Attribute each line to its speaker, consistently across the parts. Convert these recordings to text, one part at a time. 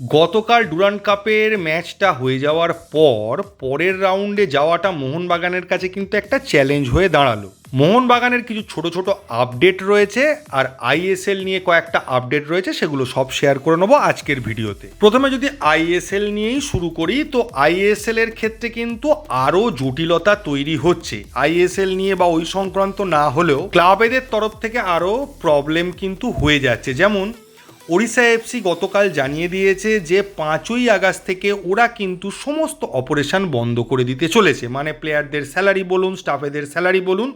Speaker 1: গতকাল ডুরান্ড কাপের ম্যাচটা হয়ে যাওয়ার পর পরের রাউন্ডে যাওয়াটা মোহনবাগানের কাছে কিন্তু একটা চ্যালেঞ্জ হয়ে দাঁড়াল। মোহনবাগানের কিছু ছোট ছোট আপডেট রয়েছে আর আইএসএল নিয়ে কয়েকটা আপডেট রয়েছে, সেগুলো সব শেয়ার করে নেব আজকের ভিডিওতে। প্রথমে যদি আইএসএল নিয়েই শুরু করি, তো আইএসএল এর ক্ষেত্রে কিন্তু আরও জটিলতা তৈরি হচ্ছে। আইএসএল নিয়ে বা ওই সংক্রান্ত না হলেও ক্লাবেদের তরফ থেকে আরও প্রবলেম কিন্তু হয়ে যাচ্ছে। যেমন ওড়িশা এফসি গতকাল জানিয়ে দিয়েছে যে পাঁচই আগস্ট থেকে ওরা কিন্তু সমস্ত অপারেশন বন্ধ করে দিতে চলেছে। মানে প্লেয়ারদের স্যালারি বলুন, স্টাফেদের স্যালারি বলুন,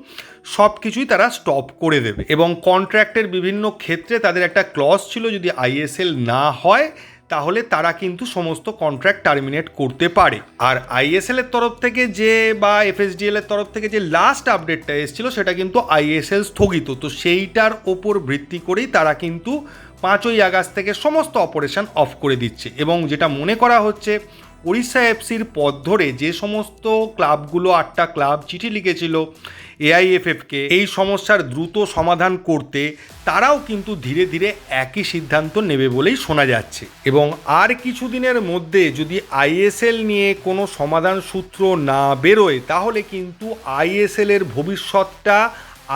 Speaker 1: সব কিছুই তারা স্টপ করে দেবে। এবং কন্ট্রাক্টের বিভিন্ন ক্ষেত্রে তাদের একটা ক্লজ ছিল, যদি আইএসএল না হয়, তাহলে তারা কিন্তু সমস্ত কন্ট্রাক্ট টার্মিনেট করতে পারে। আর আইএসএল এর তরফ থেকে যে বা এফএসডিএল এর তরফ থেকে যে লাস্ট আপডেটটা এসেছিল, সেটা কিন্তু আইএসএল স্থগিত। তো সেইটার ওপর ভিত্তি করেই তারা কিন্তু পাঁচই আগস্ট থেকে সমস্ত অপারেশন অফ করে দিচ্ছে এবং যেটা মনে করা হচ্ছে উড়িষ্যা এফসির পথ ধরে যে সমস্ত ক্লাবগুলো, আটটা ক্লাব চিঠি লিখেছিল এআইএফএফকে এই সমস্যার দ্রুত সমাধান করতে তারাও কিন্তু ধীরে ধীরে একই সিদ্ধান্ত নেবে বলেই শোনা যাচ্ছে। এবং আর কিছুদিনের মধ্যে যদি আইএসএল নিয়ে কোনো সমাধান সূত্র না বেরোয়, তাহলে কিন্তু আইএসএলের ভবিষ্যৎটা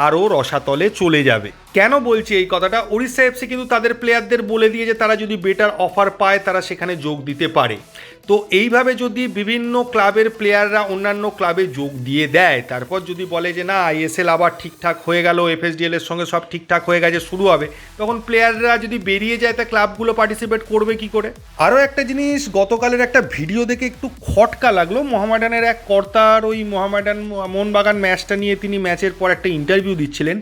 Speaker 1: আরও রসাতলে চলে যাবে। কেন বলছি এই কথাটা? উড়িষ্যা এফসি কিন্তু তাদের প্লেয়ারদের বলে দিয়ে যে তারা যদি বেটার অফার পায়, তারা সেখানে যোগ দিতে পারে। তো এইভাবে যদি বিভিন্ন ক্লাবের প্লেয়াররা অন্যান্য ক্লাবে যোগ দিয়ে দেয়, তারপর যদি বলে যে না আইএসএল আবার ঠিকঠাক হয়ে গেল এফএসডিএল এর সঙ্গে সব ঠিকঠাক হয়ে গেছে, শুরু হবে, তখন প্লেয়াররা যদি বেরিয়ে যায়, তা ক্লাবগুলো পার্টিসিপেট করবে কি করে? আরও একটা জিনিস, গতকালের একটা ভিডিও দেখে একটু খটকা লাগল। মোহামেডানের এক কর্তার ওই মোহামেডান, মোহনবাগান ম্যাচটা নিয়ে তিনি ম্যাচের পর একটা ইন্টারভিউ দিচ্ছিলেন।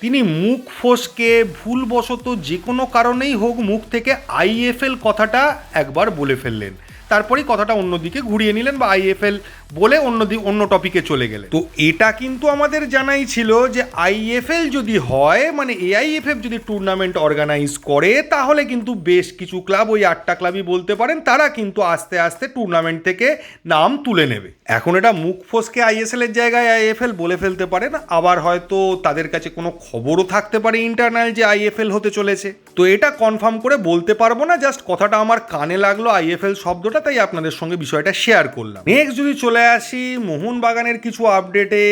Speaker 1: তিনি মুখ ফসকে ভুলবশত যে কোনো কারণেই হোক মুখ থেকে আইএফএল কথাটা একবার বলে ফেললেন। তারপরেই কথাটা অন্যদিকে ঘুরিয়ে নিলেন বা আইএফএল বলে অন্য অন্য টপিকে চলে গেলে তো এটা কিন্তু আমাদের জানাই ছিল যে আইএফএল যদি হয় মানে এআইএফএফ যদি টুর্নামেন্ট অর্গানাইজ করে, তাহলে কিন্তু বেশ কিছু ক্লাব ওই আটটা ক্লাবই বলতে পারেন, তারা কিন্তু আস্তে আস্তে টুর্নামেন্ট থেকে নাম তুলে নেবে। এখন এটা মুখ ফসকে আইএসএল এর জায়গায় আইএফএল বলে ফেলতে পারেন, আবার হয়তো তাদের কাছে কোনো খবরও থাকতে পারে ইন্টারনাল যে আইএফএল হতে চলেছে। তো এটা কনফার্ম করে বলতে পারব না জাস্ট কথাটা আমার কানে লাগল আইএফএল শব্দটা, তাই আপনাদের সঙ্গে বিষয়টা শেয়ার করলাম। নেক্সট যদি চলে আসি মোহনবাগানের কিছু আপডেটে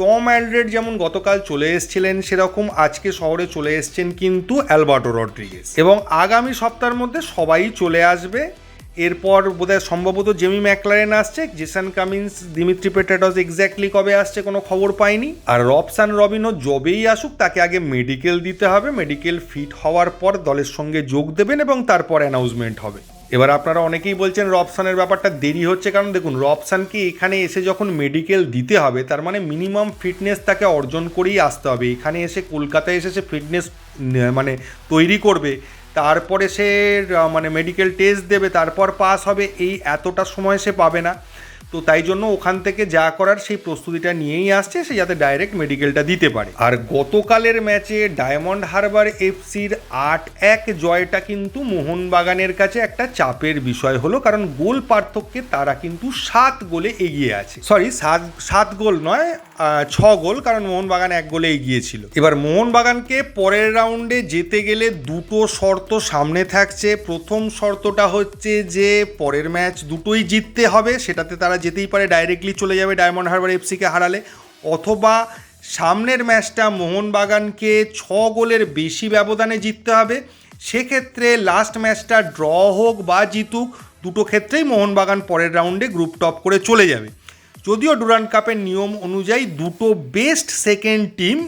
Speaker 1: টম অ্যালড্রেড যেমন গতকাল চলে এসেছিলেন, সেরকম আজকে শহরে চলে এসছেন কিন্তু অ্যালবার্টো রড্রিগেস এবং আগামী সপ্তাহের মধ্যে সবাই চলে আসবে। এরপর বোধহয় সম্ভবত জেমি ম্যাকলারেন আসছে, Jason Cummins, Dimitri Petratos exactly কবে আসছে কোনো খবর পাইনি। আর রবসান রবিনও জবেই আসুক, তাকে আগে মেডিকেল দিতে হবে। মেডিকেল ফিট হওয়ার পর দলের সঙ্গে যোগ দেবেন এবং তারপর অ্যানাউন্সমেন্ট হবে। এবার আপনারা অনেকেই বলছেন রপশানের ব্যাপারটা দেরি হচ্ছে, কারণ দেখুন রপশানকে এখানে এসে যখন মেডিকেল দিতে হবে, তার মানে মিনিমাম ফিটনেস তাকে অর্জন করেই আসতে হবে। এখানে এসে কলকাতায় এসে সে ফিটনেস মানে তৈরি করবে, তারপরে সে মানে মেডিকেল টেস্ট দেবে, তারপর পাস হবে, এই এতটা সময় সে পাবে না। তো তাই জন্য ওখান থেকে যা করার সেই প্রস্তুতিটা নিয়েই আসছে, সে যাতে ডাইরেক্ট মেডিকেলটা দিতে পারে। আর গতকালের ম্যাচে ডায়মন্ড হারবার এফসির আট এক জয়টা কিন্তু মোহনবাগানের কাছে একটা চাপের বিষয় হলো, কারণ গোল পার্থক্যে তারা কিন্তু সাত গোলে এগিয়ে আছে। সরি সাত সাত গোল নয় ছ গোল, কারণ মোহনবাগান এক গোলে এগিয়েছিল। এবার মোহনবাগানকে পরের রাউন্ডে যেতে গেলে দুটো শর্ত সামনে থাকছে। প্রথম শর্তটা হচ্ছে যে, পরের ম্যাচ দুটোই জিততে হবে, সেটাতে তারা যেতেই পারে ডাইরেক্টলি চলে যাবে ডায়মন্ড হারবার এফসিকে হারালে। অথবা সামনের ম্যাচটা মোহনবাগানকে ছ গোলের বেশি ব্যবধানে জিততে হবে। সেক্ষেত্রে লাস্ট ম্যাচটা ড্র হোক বা জিতুক, দুটো ক্ষেত্রেই মোহনবাগান পরের রাউন্ডে গ্রুপ টপ করে চলে যাবে। যদিও ডুরান্ড কাপের নিয়ম অনুযায়ী দুটো বেস্ট সেকেন্ড টিম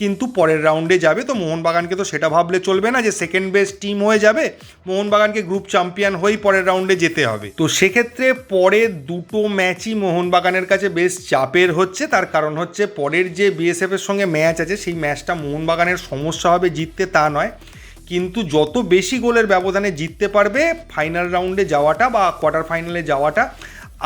Speaker 1: কিন্তু পরের রাউন্ডে যাবে, তো মোহনবাগানকে তো সেটা ভাবলে চলবে না যে সেকেন্ড বেস্ট টিম হয়ে যাবে। মোহনবাগানকে গ্রুপ চ্যাম্পিয়ন হয়েই পরের রাউন্ডে যেতে হবে। তো সেক্ষেত্রে পরের দুটো ম্যাচই মোহনবাগানের কাছে বেশ চাপের হচ্ছে। তার কারণ হচ্ছে পরের যে বিএসএফ এর সঙ্গে ম্যাচ আছে, সেই ম্যাচটা মোহনবাগানের সমস্যা হবে জিততে তা নয়। কিন্তু যত বেশি গোলের ব্যবধানে জিততে পারবে ফাইনাল রাউন্ডে যাওয়াটা বা কোয়ার্টার ফাইনালে যাওয়াটা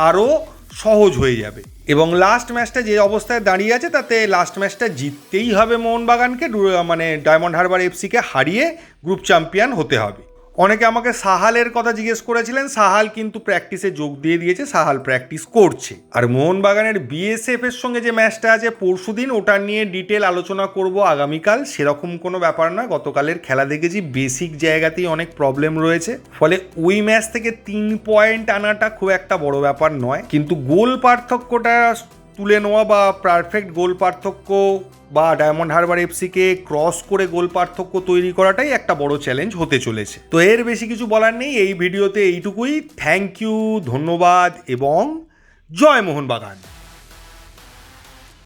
Speaker 1: আরও সহজ হয়ে যাবে। এবং লাস্ট ম্যাচটা যে অবস্থায় দাঁড়িয়ে আছে, তাতে লাস্ট ম্যাচটা জিততেই হবে মোহনবাগানকে মানে ডায়মন্ড হারবার এফসিকে হারিয়ে গ্রুপ চ্যাম্পিয়ন হতে হবে। অনেকে আমাকে সাহালের কথা জিজ্ঞেস করেছিলেন, সাহাল কিন্তু প্র্যাকটিসে যোগ দিয়ে দিয়েছে, সাহাল প্র্যাকটিস করছে। আর মোহনবাগানের বিএসএফ এর সঙ্গে যে ম্যাচটা আছে, পরশুদিন ওটা নিয়ে ডিটেল আলোচনা করব আগামীকাল, সেরকম কোনো ব্যাপার না গতকালের খেলা দেখেছি বেসিক জায়গাতেই অনেক প্রবলেম রয়েছে। ফলে ওই ম্যাচ থেকে তিন পয়েন্ট আনাটা খুব একটা বড় ব্যাপার নয়, কিন্তু গোল পার্থক্যটা তুলে নেওয়া বা পারফেক্ট গোল পার্থক্য বা ডায়মন্ড হারবার এফসিকে ক্রস করে গোল পার্থক্য তৈরি করাটাই একটা বড় চ্যালেঞ্জ হতে চলেছে। তো এর বেশি কিছু বলার নেই, এই ভিডিওতে এইটুকুই। থ্যাংক ইউ ধন্যবাদ এবং জয় মোহনবাগান।